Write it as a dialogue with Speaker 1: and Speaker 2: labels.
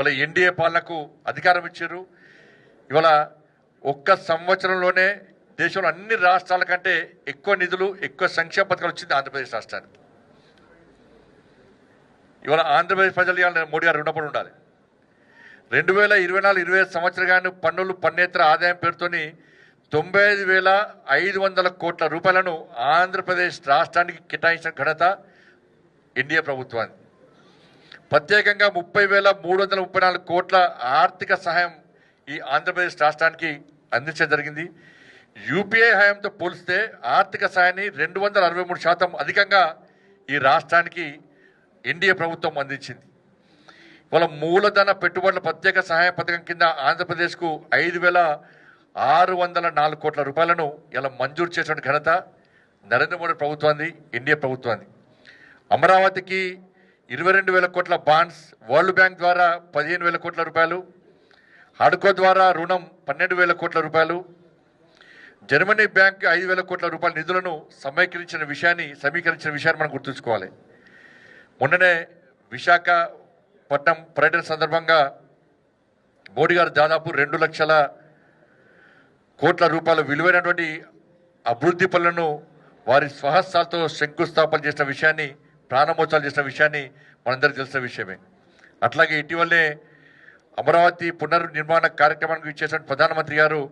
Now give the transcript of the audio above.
Speaker 1: ఇవాళ ఎన్డీఏ పాలనకు అధికారం ఇచ్చారు. ఇవాళ ఒక్క సంవత్సరంలోనే దేశంలో అన్ని రాష్ట్రాల కంటే ఎక్కువ నిధులు ఎక్కువ సంక్షేమ పథకాలు వచ్చింది ఆంధ్రప్రదేశ్ రాష్ట్రానికి. ఇవాళ ఆంధ్రప్రదేశ్ ప్రజలు ఇవాళ మోడీ గారు రుణపడి ఉండాలి. రెండు వేల ఇరవై నాలుగు ఇరవై ఐదు సంవత్సరాలు పన్నులు పన్నేతర ఆదాయం పేరుతోని తొంభై ఐదు వేల ఐదు వందల కోట్ల రూపాయలను ఆంధ్రప్రదేశ్ రాష్ట్రానికి కేటాయించిన ఘనత ఎన్డీఏ ప్రభుత్వానికి ప్రత్యేకంగా ముప్పై వేల మూడు వందల ముప్పై నాలుగు కోట్ల ఆర్థిక సహాయం ఈ ఆంధ్రప్రదేశ్ రాష్ట్రానికి అందించడం జరిగింది. యూపీఐ హయాంతో పోలిస్తే ఆర్థిక సహాయాన్ని రెండు వందల అరవై మూడు శాతం అధికంగా ఈ రాష్ట్రానికి ఎన్డీఏ ప్రభుత్వం అందించింది. వాళ్ళ మూలధన పెట్టుబడుల ప్రత్యేక సహాయ పథకం కింద ఆంధ్రప్రదేశ్కు ఐదు వేల ఆరు వందల నాలుగు కోట్ల రూపాయలను ఇలా మంజూరు చేసిన ఘనత నరేంద్ర మోడీ ప్రభుత్వాన్ని ఎన్డీఏ ప్రభుత్వాన్ని అమరావతికి ఇరవై రెండు వేల కోట్ల బాండ్స్ వరల్డ్ బ్యాంక్ ద్వారా పదిహేను వేల కోట్ల రూపాయలు హడ్కో ద్వారా రుణం పన్నెండు వేల కోట్ల రూపాయలు జర్మనీ బ్యాంక్ ఐదు వేల కోట్ల రూపాయల నిధులను సమీకరించిన విషయాన్ని సమీకరించిన విషయాన్ని మనం గుర్తుంచుకోవాలి. మొన్ననే విశాఖపట్నం పర్యటన సందర్భంగా మోడీ గారు దాదాపు రెండు లక్షల కోట్ల రూపాయల విలువైనటువంటి అభివృద్ధి పనులను వారి స్వహస్తాలతో శంకుస్థాపన చేసిన విషయాన్ని ప్రారంభోత్సవాలు చేసిన విషయాన్ని మనందరికీ తెలిసిన విషయమే. అట్లాగే ఇటీవలే అమరావతి పునర్నిర్మాణ కార్యక్రమానికి ఇచ్చేసిన ప్రధానమంత్రి గారు